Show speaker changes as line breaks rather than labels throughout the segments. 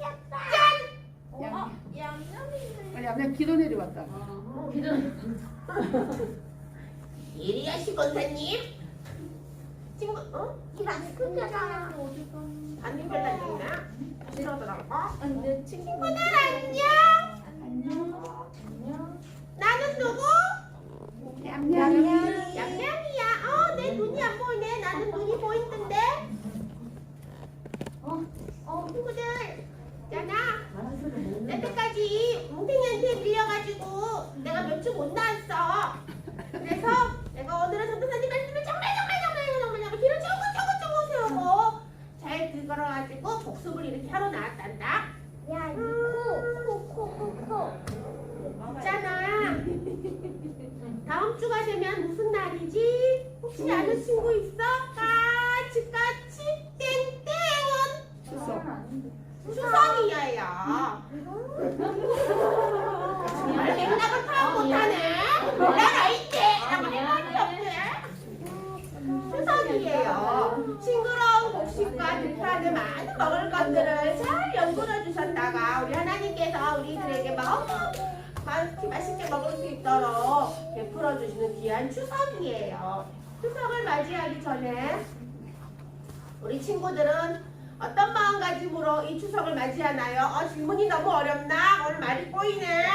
양. 아, 얌얌 기도 내려왔다.
예리야 시건사님 친구 어? 이 마스크잖아 안녕 별다있나 싫어더라고
안돼 친구.
친구들 안녕
안녕.
나는 누구?
얌얌이.
양양이야 어 내 눈이 안 보이네 나는 눈이 보이는데
어. 어.
친구들 있잖아 여태까지 뭉탱이한테 내가 몇 주 못 나왔어 그래서 내가 오늘은 전도사님 말씀을 정말 정말 정말 정말 정말 귀를 쫑긋쫑긋쫑긋 세우고 잘 들걸어가지고 복습을 이렇게 하러 나왔단다
야 이거 코 코 코 코.
있잖아 다음 주가 되면 무슨 날이지? 혹시 아는 친구 있어? 까치 까치 땡땡은
추석.
추석이야야 정말 맥락을 파악 못하네 나라 있대 라고 할 말이 없네 추석이에요 싱그러운 곡식과 들판에 먹을 것들을 잘 연구해 주셨다가 우리 하나님께서 우리들에게 마음 맛있게 맛있게 먹을 수 있도록 베풀어 주시는 귀한 추석이에요 추석을 맞이하기 전에 우리 친구들은 어떤 마음가짐으로 이 추석을 맞이하나요? 어, 질문이 너무 어렵나? 오늘 말이 꼬이네.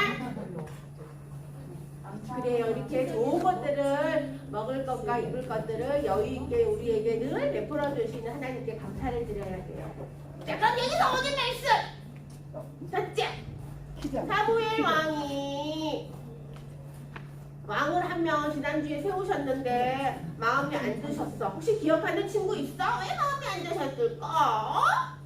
그래요. 이렇게 좋은 것들을 먹을 것과 입을 것들을 여유 있게 우리에게 늘 베풀어 주시는 하나님께 감사를 드려야 돼요. 자, 그럼 여기서 오늘 말씀. 첫째. 사무엘 왕이 왕을 한 명 지난주에 세우셨는데 마음에 안 드셨어. 혹시 기억하는 친구 있어? 왜 마음에 안 드셨을까?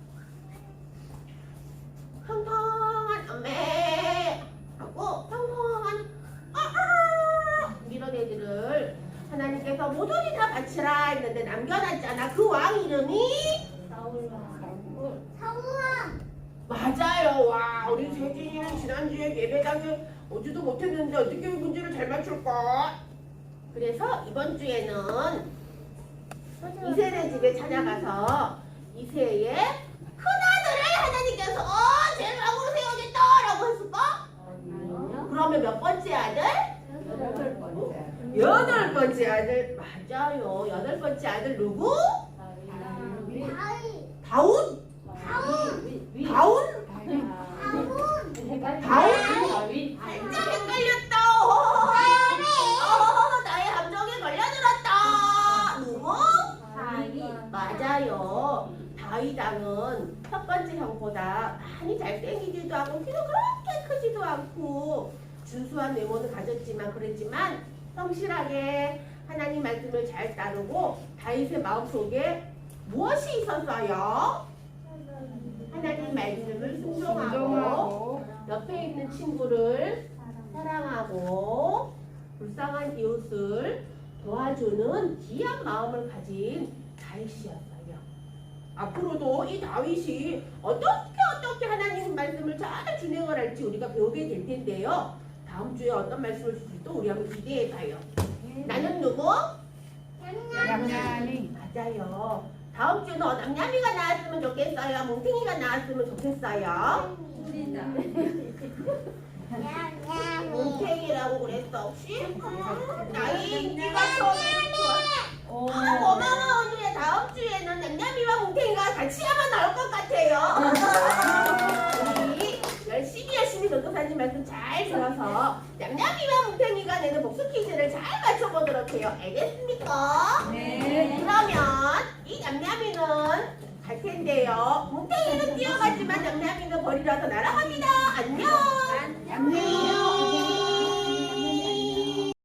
평평한 엄매 하고 평평한 아아 이런 애들을 하나님께서 바치라 했는데 남겨놨잖아. 그 왕 이름이 맞아요. 와, 우리 재진이는 지난주에 예배당에 오지도 못했는데 어떻게 문제를 잘 맞출까? 그래서 이번 주에는 이세네 집에 찾아가서 이세의 큰 아들을 하나님께서 어, 쟤를 왕으로 세우겠다라고 했을까? 그러면 몇 번째 아들?
여덟 번째.
아들. 맞아요. 여덟 번째 아들 누구? 다운? 다운? 살짝 헷갈렸다. 어, 나의 감정에 걸려들었다. 누구? 맞아요. 다윗왕은 첫 번째 형보다 많이 잘생기지도 않고 키도 그렇게 크지도 않고 준수한 외모는 가졌지만 그랬지만 성실하게 하나님 말씀을 잘 따르고 다윗의 마음속에 무엇이 있었어요? 하나님 말씀을 순종하고. 옆에 있는 친구를 사랑하고 불쌍한 이웃을 도와주는 귀한 마음을 가진 다윗이었어요. 앞으로도 이 다윗이 어떻게 어떻게 하나님 말씀을 잘 진행을 할지 우리가 배우게 될 텐데요. 다음 주에 어떤 말씀을 주실지 또 우리 한번 기대해 봐요. 나는 누구?
얌얌이.
맞아요. 다음 주는 어, 남냠이가 나왔으면 좋겠어요. 몽탱이가 나왔으면 좋겠어요. 몽탱이라고 그랬어 혹시? 나이 네가 좋아. 아, 고마워 언니. 다음 주에는 남냠이와 몽탱이가 같이 한번 들어서 냠냠이와 뭉탱이가 내는 복수 퀴즈를 잘 맞춰보도록 해요. 알겠습니까?
네.
네 그러면 이 냠냠이는 갈 텐데요. 뭉탱이는 뛰어갔지만 냠냠이는 버리러 서 날아갑니다. 안녕. 안녕. 네.